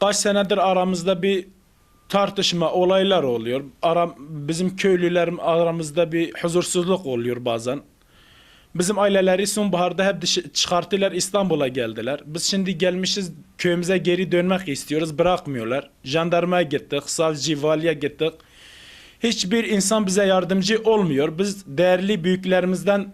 Kaç senedir aramızda bir tartışma, olaylar oluyor. Aram, bizim köylülerin aramızda bir huzursuzluk oluyor bazen. Bizim aileleri sonbaharda hep dışı, çıkarttılar İstanbul'a geldiler. Biz şimdi gelmişiz köyümüze geri dönmek istiyoruz bırakmıyorlar. Jandarmaya gittik, savcı, valiye gittik. Hiçbir insan bize yardımcı olmuyor. Biz değerli büyüklerimizden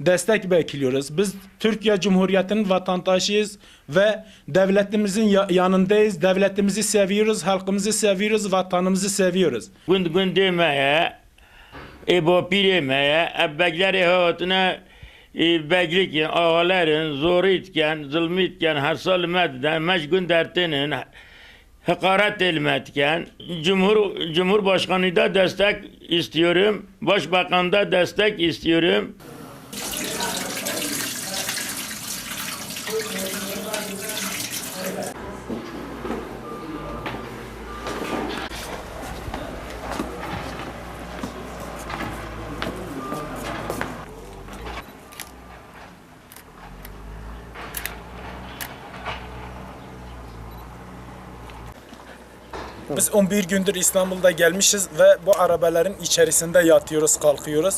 destek bekliyoruz. Biz Türkiye Cumhuriyeti'nin vatandaşıyız ve devletimizin ya- yanındayız. Devletimizi seviyoruz, halkımızı seviyoruz, vatanımızı seviyoruz. Gund gund demeye, e bu piremeye, e bekleri hayatına e beklikken, ağaların zor itken, zulmü itken, harsal medden, meşgun dertinin, hakaret edilmetken, Cumhur, Cumhurbaşkanı da destek istiyorum, Başbakan da destek istiyorum. Biz 11 gündür İstanbul'da gelmişiz ve bu arabaların içerisinde yatıyoruz, kalkıyoruz.